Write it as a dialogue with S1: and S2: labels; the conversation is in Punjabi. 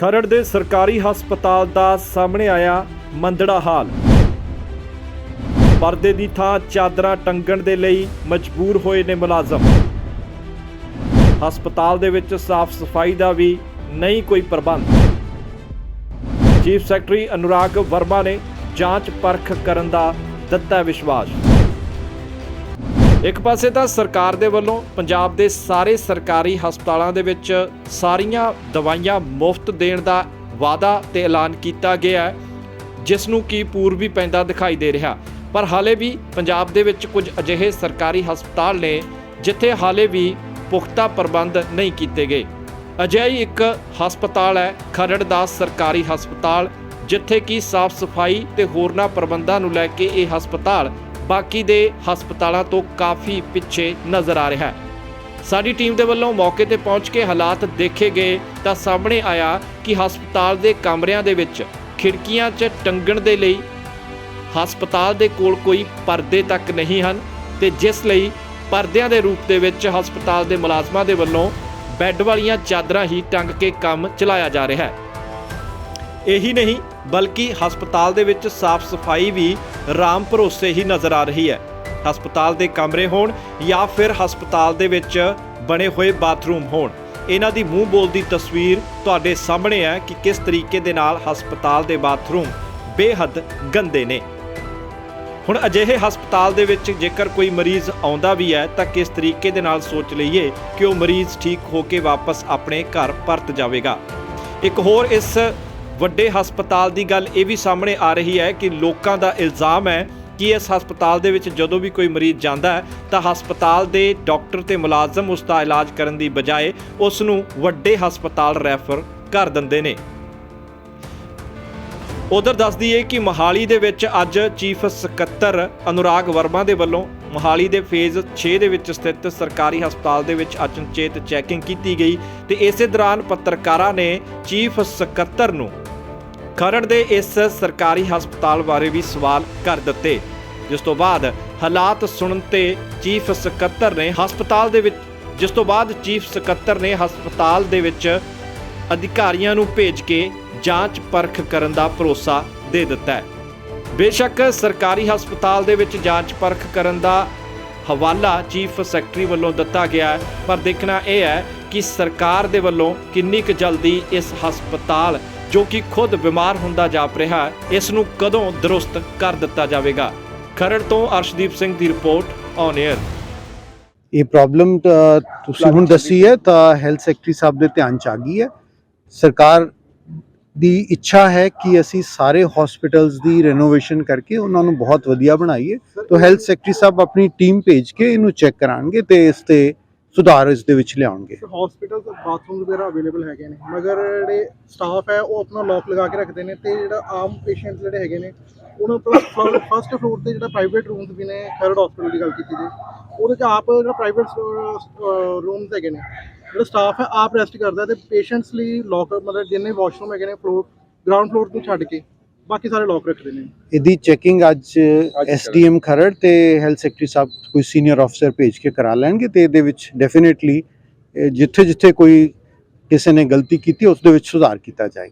S1: ਖਰੜ ਦੇ ਸਰਕਾਰੀ ਹਸਪਤਾਲ ਦਾ ਸਾਹਮਣੇ ਆਇਆ ਮੰਦੜਾ ਹਾਲ। ਪਰਦੇ ਦੀ ਥਾਂ ਚਾਦਰਾਂ ਟੰਗਣ ਦੇ ਲਈ ਮਜਬੂਰ ਹੋਏ ਨੇ ਮੁਲਾਜ਼ਮ। ਹਸਪਤਾਲ ਦੇ ਵਿੱਚ ਸਾਫ਼ ਸਫ਼ਾਈ ਦਾ ਵੀ ਨਹੀਂ ਕੋਈ ਪ੍ਰਬੰਧ। ਚੀਫ ਸੈਕਟਰੀ ਅਨੁਰਾਗ ਵਰਮਾ ਨੇ ਜਾਂਚ ਪਰਖ ਕਰਨ ਦਾ ਦਿੱਤਾ ਵਿਸ਼ਵਾਸ। ਇੱਕ ਪਾਸੇ ਤਾਂ ਸਰਕਾਰ ਦੇ ਵੱਲੋਂ ਪੰਜਾਬ ਦੇ ਸਾਰੇ ਸਰਕਾਰੀ ਹਸਪਤਾਲਾਂ ਦੇ ਵਿੱਚ ਸਾਰੀਆਂ ਦਵਾਈਆਂ ਮੁਫਤ ਦੇਣ ਦਾ ਵਾਅਦਾ ਤੇ ਐਲਾਨ ਕੀਤਾ ਗਿਆ ਹੈ, ਜਿਸ ਨੂੰ ਕੀ ਪੂਰਬੀ ਪੈਂਦਾ ਦਿਖਾਈ ਦੇ ਰਿਹਾ। ਪਰ ਹਾਲੇ ਵੀ ਪੰਜਾਬ ਦੇ ਵਿੱਚ ਕੁਝ ਅਜਿਹੇ ਸਰਕਾਰੀ ਹਸਪਤਾਲ ਨੇ ਜਿੱਥੇ ਹਾਲੇ ਵੀ ਪੁਖਤਾ ਪ੍ਰਬੰਧ ਨਹੀਂ ਕੀਤੇ ਗਏ। ਅਜਿਹਾ ਇੱਕ ਹਸਪਤਾਲ ਹੈ, ਖਰੜ ਦਾ ਸਰਕਾਰੀ ਹਸਪਤਾਲ, ਜਿੱਥੇ ਕਿ ਸਾਫ਼ ਸਫ਼ਾਈ ਤੇ ਹੋਰਨਾਂ ਪ੍ਰਬੰਧਾਂ ਨੂੰ ਲੈ ਕੇ ਇਹ ਹਸਪਤਾਲ ਬਾਕੀ ਦੇ ਹਸਪਤਾਲਾਂ ਤੋਂ ਕਾਫੀ ਪਿੱਛੇ ਨਜ਼ਰ ਆ ਰਿਹਾ ਹੈ। ਸਾਡੀ ਟੀਮ ਦੇ ਵੱਲੋਂ ਮੌਕੇ ਤੇ ਪਹੁੰਚ ਕੇ ਹਾਲਾਤ ਦੇਖੇ ਗਏ ਤਾਂ ਸਾਹਮਣੇ ਆਇਆ ਕਿ ਹਸਪਤਾਲ ਦੇ ਕਮਰਿਆਂ ਦੇ ਵਿੱਚ ਖਿੜਕੀਆਂ 'ਚ ਟੰਗਣ ਦੇ ਲਈ ਹਸਪਤਾਲ ਦੇ ਕੋਲ ਕੋਈ ਪਰਦੇ ਤੱਕ ਨਹੀਂ ਹਨ ਤੇ ਜਿਸ ਲਈ ਪਰਦਿਆਂ ਦੇ ਰੂਪ ਦੇ ਵਿੱਚ ਹਸਪਤਾਲ ਦੇ ਮੁਲਾਜ਼ਮਾਂ ਦੇ ਵੱਲੋਂ ਬੈੱਡ ਵਾਲੀਆਂ ਚਾਦਰਾਂ ਹੀ ਟੰਗ ਕੇ ਕੰਮ ਚਲਾਇਆ ਜਾ ਰਿਹਾ ਹੈ। ਇਹੀ ਨਹੀਂ, ਬਲਕਿ ਹਸਪਤਾਲ ਦੇ ਵਿੱਚ ਸਾਫ਼ ਸਫ਼ਾਈ ਵੀ ਰਾਮ ਭਰੋਸੇ ਹੀ ਨਜ਼ਰ ਆ ਰਹੀ ਹੈ। ਹਸਪਤਾਲ ਦੇ ਕਮਰੇ ਹੋਣ ਜਾਂ ਫਿਰ ਹਸਪਤਾਲ ਦੇ ਵਿੱਚ ਬਣੇ ਹੋਏ ਬਾਥਰੂਮ ਹੋਣ। ਇਹਨਾਂ ਦੀ ਮੂੰਹ ਬੋਲਦੀ ਤਸਵੀਰ ਤੁਹਾਡੇ ਸਾਹਮਣੇ ਹੈ ਕਿ ਕਿਸ ਤਰੀਕੇ ਦੇ ਨਾਲ ਹਸਪਤਾਲ ਦੇ ਬਾਥਰੂਮ ਬੇਹੱਦ ਗੰਦੇ ਨੇ। ਹੁਣ ਅਜਿਹੇ ਹਸਪਤਾਲ ਦੇ ਵਿੱਚ ਜੇਕਰ ਕੋਈ ਮਰੀਜ਼ ਆਉਂਦਾ ਵੀ ਹੈ, ਤਾਂ ਕਿਸ ਤਰੀਕੇ ਦੇ ਨਾਲ ਸੋਚ ਲਈਏ ਕਿ ਉਹ ਮਰੀਜ਼ ਠੀਕ ਹੋ ਕੇ ਵਾਪਸ ਆਪਣੇ ਘਰ ਪਰਤ ਜਾਵੇਗਾ। ਇੱਕ ਹੋਰ ਇਸ ਵੱਡੇ ਹਸਪਤਾਲ ਦੀ ਗੱਲ ਇਹ ਵੀ ਸਾਹਮਣੇ ਆ ਰਹੀ ਹੈ ਕਿ ਲੋਕਾਂ ਦਾ ਇਲਜ਼ਾਮ ਹੈ ਕਿ ਇਸ ਹਸਪਤਾਲ ਦੇ ਵਿੱਚ ਜਦੋਂ ਵੀ ਕੋਈ ਮਰੀਜ਼ ਜਾਂਦਾ ਹੈ, ਤਾਂ ਹਸਪਤਾਲ ਦੇ ਡਾਕਟਰ ਤੇ ਮੁਲਾਜ਼ਮ ਉਸ ਦਾ ਇਲਾਜ ਕਰਨ ਦੀ ਬਜਾਏ ਉਸ ਨੂੰ ਵੱਡੇ ਹਸਪਤਾਲ ਰੈਫਰ ਕਰ ਦਿੰਦੇ ਨੇ। ਉਧਰ ਦੱਸ ਦਈਏ ਕਿ ਮੋਹਾਲੀ ਦੇ ਵਿੱਚ ਅੱਜ ਚੀਫ ਸਕੱਤਰ ਅਨੁਰਾਗ ਵਰਮਾ ਦੇ ਵੱਲੋਂ ਮੋਹਾਲੀ ਦੇ ਫੇਜ਼ 6 ਦੇ ਵਿੱਚ ਸਥਿਤ ਸਰਕਾਰੀ ਹਸਪਤਾਲ ਦੇ ਵਿੱਚ ਅਚਨਚੇਤ ਚੈਕਿੰਗ ਕੀਤੀ ਗਈ ਤੇ ਇਸੇ ਦੌਰਾਨ ਪੱਤਰਕਾਰਾਂ ਨੇ ਚੀਫ ਸਕੱਤਰ ਨੂੰ ਖਰੜ ਦੇ ਇਸ ਸਰਕਾਰੀ ਹਸਪਤਾਲ ਬਾਰੇ ਵੀ ਸਵਾਲ ਕਰ ਦਿੱਤੇ। ਜਿਸ ਤੋਂ ਬਾਅਦ ਹਾਲਾਤ ਸੁਣਨ ਤੇ ਚੀਫ ਸਕੱਤਰ ਨੇ ਹਸਪਤਾਲ ਦੇ ਵਿੱਚ ਜਿਸ ਤੋਂ ਬਾਅਦ ਚੀਫ ਸਕੱਤਰ ਨੇ ਹਸਪਤਾਲ ਦੇ ਵਿੱਚ ਅਧਿਕਾਰੀਆਂ ਨੂੰ ਭੇਜ ਕੇ ਜਾਂਚ ਪਰਖ ਕਰਨ ਦਾ ਭਰੋਸਾ ਦੇ ਦਿੱਤਾ ਹੈ। ਬੇਸ਼ੱਕ ਸਰਕਾਰੀ ਹਸਪਤਾਲ ਦੇ ਵਿੱਚ ਜਾਂਚ ਪਰਖ ਕਰਨ ਦਾ ਹਵਾਲਾ ਚੀਫ ਸੈਕਟਰੀ ਵੱਲੋਂ ਦਿੱਤਾ ਗਿਆ ਹੈ। ਪਰ ਦੇਖਣਾ ਇਹ ਹੈ ਕਿ ਸਰਕਾਰ ਦੇ ਵੱਲੋਂ ਕਿੰਨੀ ਕੁ ਜਲਦੀ ਇਸ ਹਸਪਤਾਲ ਜੋ ਕਿ ਖੁਦ ਬਿਮਾਰ ਹੁੰਦਾ ਜਾਪ ਰਿਹਾ ਹੈ ਇਸ ਨੂੰ ਕਦੋਂ ਦਰੁਸਤ ਕਰ ਦਿੱਤਾ ਜਾਵੇਗਾ? ਖਰੜ ਤੋਂ ਅਰਸ਼ਦੀਪ ਸਿੰਘ ਦੀ ਰਿਪੋਰਟ ਔਨ 에ਅਰ
S2: ਇਹ ਪ੍ਰੋਬਲਮ ਤੁਸੀਂ ਹੁਣ ਦੱਸੀ ਹੈ ਤਾਂ ਹੈਲਥ ਸੈਕਟਰੀ ਸਾਹਿਬ ਦੇ ਧਿਆਨ ਚ ਆ ਗਈ ਹੈ। ਸਰਕਾਰ ਦੀ ਇੱਛਾ ਹੈ ਕਿ ਅਸੀਂ ਸਾਰੇ ਹਸਪੀਟਲਸ ਦੀ ਰੈਨੋਵੇਸ਼ਨ ਕਰਕੇ ਉਹਨਾਂ ਨੂੰ ਬਹੁਤ ਵਧੀਆ ਬਣਾਈਏ। ਤਾਂ ਹੈਲਥ ਸੈਕਟਰੀ ਸਾਹਿਬ ਆਪਣੀ ਟੀਮ ਭੇਜ ਕੇ ਇਹਨੂੰ ਚੈੱਕ ਕਰਾਣਗੇ ਤੇ ਇਸ ਤੇ ਸੁਧਾਰ ਇਸ ਦੇ ਵਿੱਚ ਲਿਆਉਣਗੇ।
S3: ਹਸਪੀਟਲ ਬਾਥਰੂਮ ਵਗੈਰਾ ਅਵੇਲੇਬਲ ਹੈਗੇ ਨੇ। ਮਗਰ ਜਿਹੜੇ ਸਟਾਫ ਹੈ, ਉਹ ਆਪਣਾ ਲੋਕ ਲਗਾ ਕੇ ਰੱਖਦੇ ਨੇ ਤੇ ਜਿਹੜਾ ਆਮ ਪੇਸ਼ੈਂਟ ਜਿਹੜੇ ਹੈਗੇ ਨੇ, ਉਹਨਾਂ ਫਸਟ ਫਲੋਰ ਤੇ ਜਿਹੜਾ ਪ੍ਰਾਈਵੇਟ ਰੂਮਸ ਵੀ ਨੇ ਥਰਡ ਹਸਪੀਟਲ ਦੀ ਗੱਲ ਕੀਤੀ ਜੇ, ਉਹਦੇ ਚ ਆਪ ਜਿਹੜਾ ਪ੍ਰਾਈਵੇਟ ਰੂਮਸ ਹੈਗੇ ਨੇ, ਜਿਹੜਾ ਸਟਾਫ ਹੈ, ਆਪ ਰੈਸਟ ਕਰਦਾ ਤੇ ਪੇਸ਼ੈਂਟਸ ਲਈ ਲੋਕ ਮਤਲਬ ਜਿੰਨੇ ਵਾਸ਼ਰੂਮ ਹੈਗੇ ਨੇ ਫਲੋਰ ਗਰਾਊਂਡ ਫਲੋਰ ਤੋਂ ਛੱਡ ਕੇ ਬਾਕੀ ਸਾਰੇ ਲੋਕ ਰੱਖਦੇ ਨੇ।
S2: ਇਹਦੀ ਚੈਕਿੰਗ ਅੱਜ ਐਸਡੀਐਮ ਖਰੜ ਤੇ ਹੈਲਥ ਸੈਕਟਰੀ ਸਾਹਿਬ ਕੋਈ ਸੀਨੀਅਰ ਅਫਸਰ ਭੇਜ ਕੇ ਕਰਾ ਲੈਣਗੇ ਤੇ ਇਹਦੇ ਵਿੱਚ ਡੈਫੀਨਿਟਲੀ ਜਿੱਥੇ ਜਿੱਥੇ ਕੋਈ ਕਿਸੇ ਨੇ ਗਲਤੀ ਕੀਤੀ ਉਸ ਦੇ ਵਿੱਚ ਸੁਧਾਰ ਕੀਤਾ ਜਾਏਗਾ।